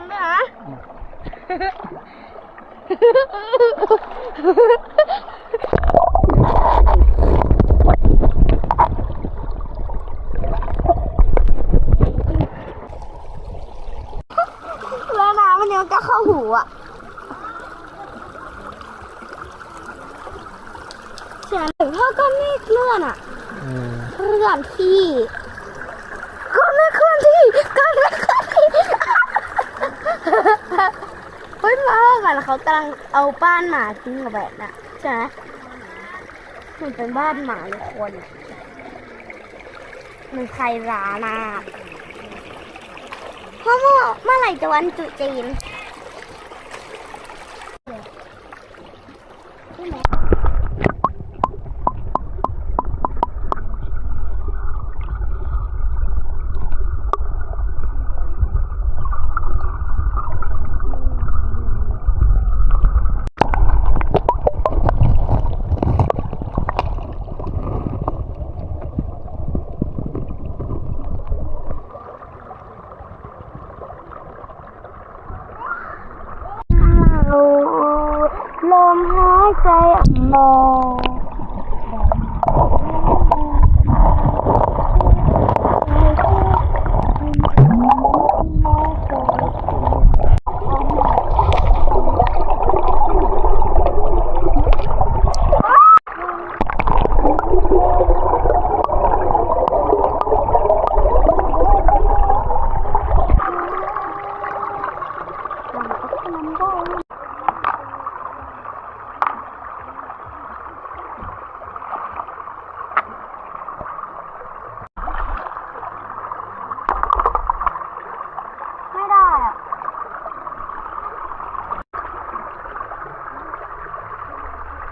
ำด้วยนะแล้วน้ำมันยังจะเข้าหูอะเสียงถึงพ่อก็ไม่เคลื่อนอะอืมเคลื่อนที่ก็ไม่เคลื่อนที่ก็ไม่เคลื่อนที่ เฮ้ยมากันเขากำลังเอาบ้านหมาทิ้งเอาไว้น่ะใช่ไหมมันเป็นบ้านหมาหรือคน มันใครร้านอะเพราะเมื่อเมื่อไหร่จะวันจุจีนใช่ไหม ลมหายใจอ่อนลงไม่ได้อะ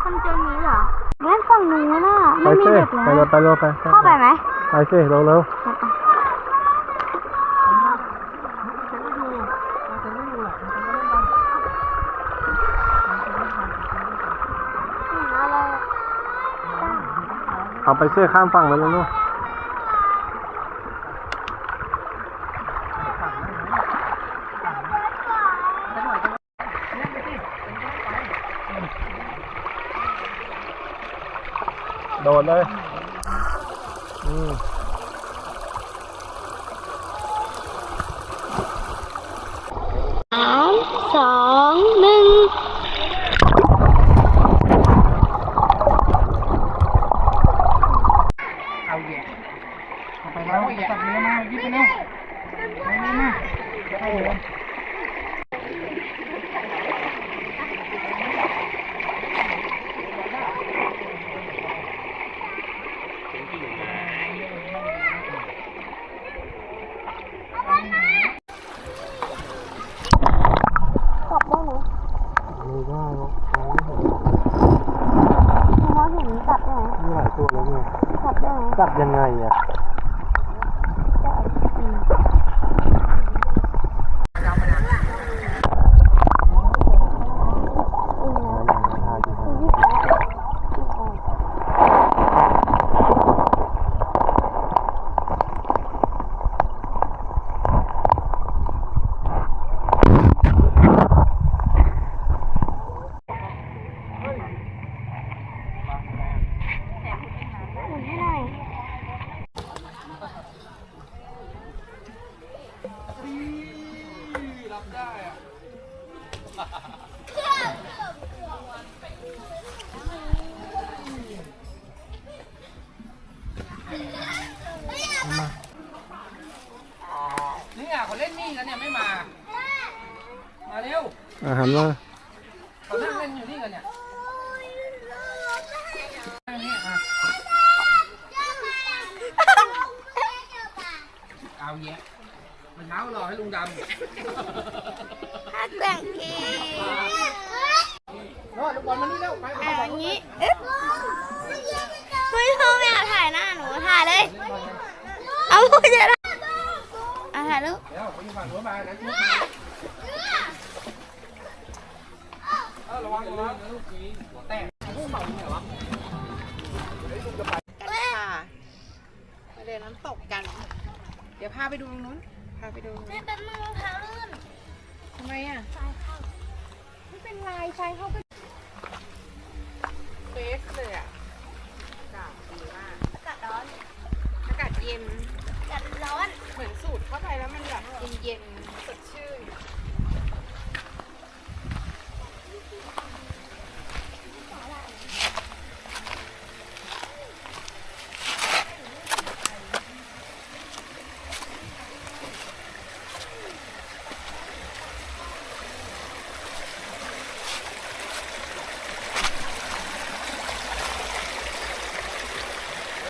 คนเจอนี้เหรองั้นฝั่งนู้นน่ะ ไปไม่มีเซ่เด็กไปแล้เร็ววไปเร็วไปเข้าไปไหมไปเซ่เร็วเร็วอะไรเอาไปเซ่ข้ามฝั่งแล้วลูก โดดเลย อืมสามสองหนึ่ง เอาแย่เอาไปแล้วจับเนื้อมายิบไปเร็วเอาเนื้อมาเอาเลย จับได้ไหม ไม่ได้หรอก เขาเห็นจับได้ไหม มีหลายตัวแล้วไง กลับยังไงอะ มานี่อ่ะเขาเล่นนี่กันเนี่ยไม่มา มาเร็วอาหารมาเขานั่งเล่นอยู่นี่กันเนี่ยนั่งนี่อ่ะเอาเยอะมันเท้ารอให้ลุงดำ แต่งเองโน่นลูกบอลมานี่เร็วไปอะอย่างนี้เอ๊ะเฮ้ยพ่อไม่อยากถ่ายหน้าหนูถ่ายเลย เอาพูดเยอะนะอะถ่ายรูปเดี๋ยวไปอยู่ฝั่งนู้นมานะเออระวังระวังลูกนี้หัวแตกลูกเมาเนี่ยเหรอกันค่ะมาเดินน้ำตกกัน เดี๋ยวพาไปดูตรงนู้น พาไปดูแม่เป็นมือเท้าลื่น ทำไมอะสายเข้าไม่เป็นไรไฟเข้าไปเฟสเลยอะอากาศดีมากอากาศร้อนอากาศเย็นอากาศร้อน เหมือนสูดเข้าไปแล้วมันแบบเย็นๆสดชื่